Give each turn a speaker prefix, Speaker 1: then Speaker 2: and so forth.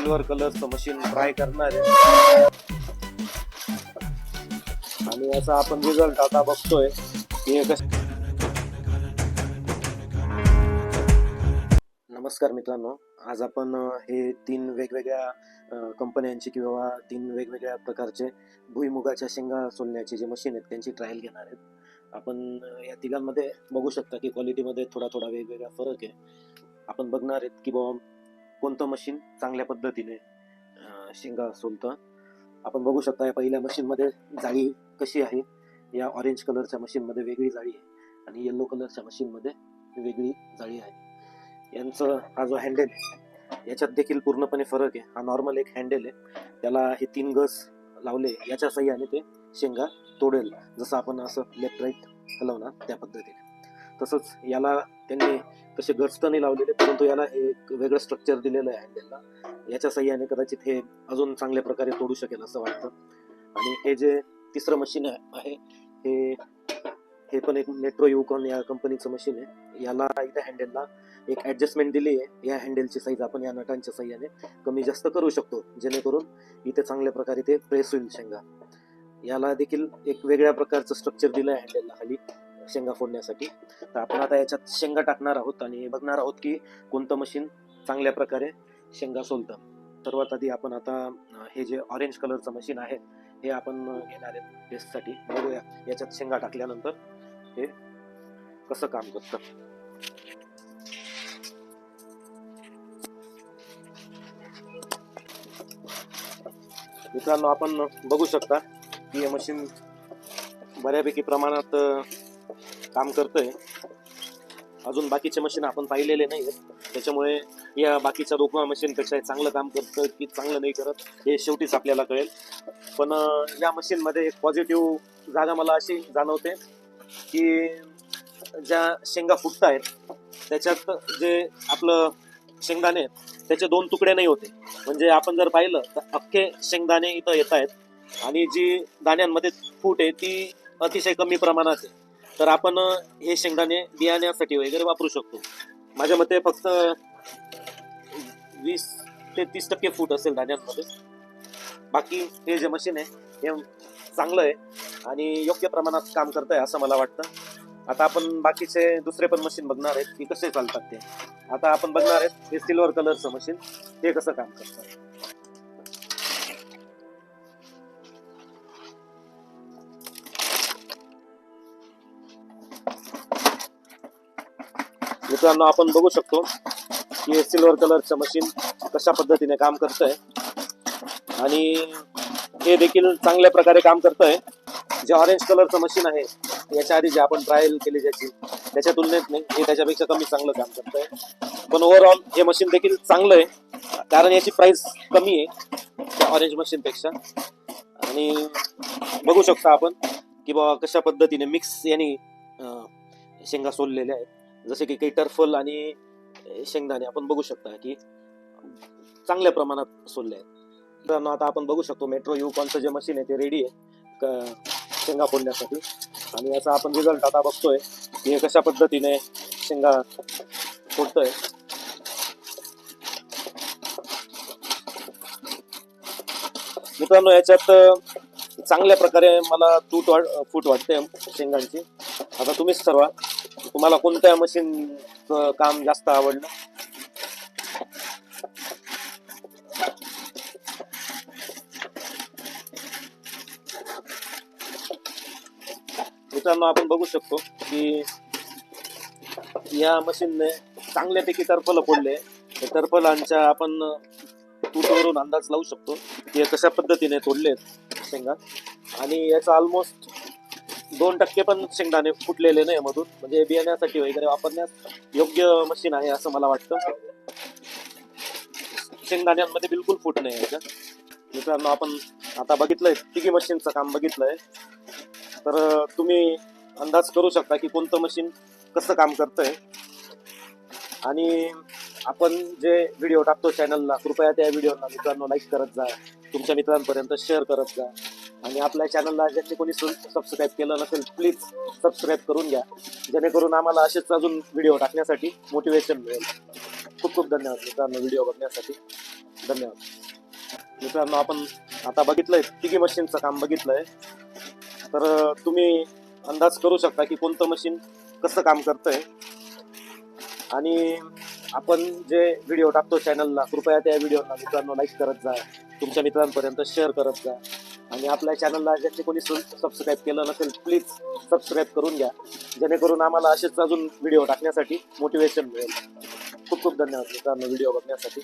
Speaker 1: Silver कलरचं machine try करणार आहे. आणि याचा आपण रिझल्ट आता बघतोय. हे नमस्कार मित्रांनो. आज आपण हे तीन वेगवेगळ्या कंपन्यांची किंवा तीन वेगवेगळ्या प्रकारचे भुईमुगाच्या शेंगा सोलण्याची जे मशीन आहेत त्यांची ट्रायल घेणार आहेत. आपण या तिघांमध्ये बघू शकता की क्वालिटीमध्ये थोडा थोडा वेगवेगळा फरक आहे. आपण बघणार आहेत की बाबा कोणतं मशीन चांगल्या पद्धतीने शेंगा सोलतं. आपण बघू शकता या पहिल्या मशीनमध्ये जाळी कशी आहे. या ऑरेंज कलरच्या मशीनमध्ये वेगळी जाळी आहे आणि येलो कलरच्या मशीनमध्ये वेगळी जाळी आहे. यांचं हा जो हँडेल आहे याच्यात देखील पूर्णपणे फरक आहे. हा नॉर्मल एक हँडेल आहे. त्याला हे तीन गज लावले याच्या सहाय्याने ते शेंगा तोडेल. जसं आपण असं लेफ्ट राईट हलवणार त्या पद्धतीने. तसंच याला त्यांनी तसे गज नाही लावलेले परंतु याला हे एक वेगळं स्ट्रक्चर दिलेलं आहे हँडलला याच्या सहाय्याने कदाचित हे अजून चांगल्या प्रकारे तोडू शकेल असं वाटतं. आणि हे जे तिसरं मशीन आहे हे हे पण एक मेट्रो युकॉन या कंपनीचं मशीन आहे. याला इथे हँडलला एक ॲडजस्टमेंट दिली आहे. या हँडलची साईज आपण या नटांच्या साह्याने कमी जास्त करू शकतो जेणेकरून इथे चांगल्या प्रकारे ते प्रेस होईल शेंगा. याला देखील एक वेगळ्या प्रकारचं स्ट्रक्चर दिलं आहे हँडलला खाली. शेंगा फोडण्यासाठी. तर आपण आता याच्यात शेंगा टाकणार आहोत आणि बघणार आहोत की कोणतं मशीन चांगल्या प्रकारे शेंगा सोलतं. सर्वात आधी आपण आता हे जे ऑरेंज कलरचं मशीन आहे हे आपण घेणार आहे टेस्टसाठी बघूया याच्यात शेंगा टाकल्यानंतर हे कसं काम करतं. मित्रांनो आपण बघू शकता की हे मशीन बऱ्यापैकी प्रमाणात काम करतंय. अजून बाकीचे मशीन आपण पाहिलेले नाही आहेत त्याच्यामुळे या बाकीच्या दोघा मशीनपेक्षा हे चांगलं काम करतं की चांगलं नाही करत हे शेवटीच आपल्याला कळेल. पण या मशीनमध्ये एक पॉझिटिव्ह जागा मला अशी जाणवते की ज्या शेंगा फुटत आहेत त्याच्यात जे आपलं शेंगदाणे आहेत त्याचे दोन तुकडे नाही होते. म्हणजे आपण जर पाहिलं तर अख्खे शेंगदाणे इथं येत आहेत आणि जी दाण्यांमध्ये फूट आहे ती अतिशय कमी प्रमाणात आहे. तर आपण हे शेंगदाणे बियाण्यासाठी वगैरे वापरू शकतो. माझ्या मते फक्त वीस ते तीस टक्के फूट असेल दाण्यांमध्ये. बाकी हे जे मशीन आहे हे चांगलं आहे आणि योग्य प्रमाणात काम करत आहे असं मला वाटतं. आता आपण बाकीचे दुसरे पण मशीन बघणार आहेत की कसे चालतात ते. आता आपण बघणार आहेत हे सिल्वर कलरचं मशीन ते कसं काम करतं? मित्रांनो आपण बघू शकतो की सिल्वर कलरचं मशीन कशा पद्धतीने काम करतंय. आणि हे देखील चांगल्या प्रकारे काम करतंय. जे ऑरेंज कलरचं मशीन आहे याच्या आधी जे आपण ट्रायल केली ज्याची त्याच्या तुलनेत नाही हे त्याच्यापेक्षा कमी चांगलं काम करतंय. पण ओव्हरऑल हे मशीन देखील चांगलं आहे कारण याची प्राइस कमी आहे त्या ऑरेंज मशीनपेक्षा आणि बघू शकता आपण की बाबा कशा पद्धतीने मिक्स यांनी शेंगा सोललेल्या आहेत. जसे की काही टर्फल आणि शेंगदाणे आपण बघू शकता की चांगल्या प्रमाणात सोडले आहेत. मित्रांनो आता आपण बघू शकतो मेट्रो युकॉनचं जे मशीन आहे ते रेडी आहे क- शेंगा फोडण्यासाठी. आणि याचा आपण रिझल्ट आता बघतोय की हे कशा पद्धतीने शेंगा फोडतोय. मित्रांनो याच्यात चांगल्या प्रकारे मला तूट वाट फूट वाटते शेंगांची. आता तुम्हीच ठरवा. तुम्हाला कोणत्या मशीन काम जास्त आवडलं? मित्रांनो आपण बघू शकतो की या मशीनने चांगल्यापैकी टर्फल फोडले. त्या टर्फलांच्या आपण तूटवरून अंदाज लावू शकतो की कशा पद्धतीने तोडले शेंगा. आणि याचा ऑलमोस्ट दोन टक्के पण शेंगदाणे फुटलेले नाही मधून. म्हणजे बियाण्यासाठी वगैरे वापरण्यास योग्य मशीन आहे असं मला वाटतं. शेंगदाण्यांमध्ये बिलकुल फुट नाही याच्या मित्रांनो आपण आता बघितलंय तिघी मशीनचं काम बघितलंय. तर तुम्ही अंदाज करू शकता की कोणतं मशीन कसं काम करतंय. आणि आपण जे व्हिडिओ टाकतो चॅनलला कृपया त्या व्हिडिओला मित्रांनो लाईक करत जा. तुमच्या मित्रांपर्यंत शेअर करत जा. आणि आपल्या चॅनलला ज्यांनी कोणी सबस्क्राईब केलं नसेल प्लीज सबस्क्राईब करून घ्या. जेणेकरून आम्हाला असेच अजून व्हिडिओ टाकण्यासाठी मोटिवेशन मिळेल. खूप खूप धन्यवाद मित्रांनो व्हिडिओ बघण्यासाठी. धन्यवाद. मित्रांनो आपण आता बघितलंय तिघी मशीनचं काम बघितलंय. तर तुम्ही अंदाज करू शकता की कोणतं मशीन कसं काम करतंय. आणि आपण जे व्हिडिओ टाकतो चॅनलला कृपया त्या व्हिडिओला मित्रांनो लाईक करत जा. तुमच्या मित्रांपर्यंत शेअर करत जा. आणि आपल्या चॅनलला ज्याचे कोणी सबस्क्राईब केलं नसेल प्लीज सबस्क्राईब करून घ्या. जेणेकरून आम्हाला असेच अजून व्हिडिओ टाकण्यासाठी मोटिवेशन मिळेल. खूप खूप धन्यवाद मित्रांनो व्हिडिओ बघण्यासाठी.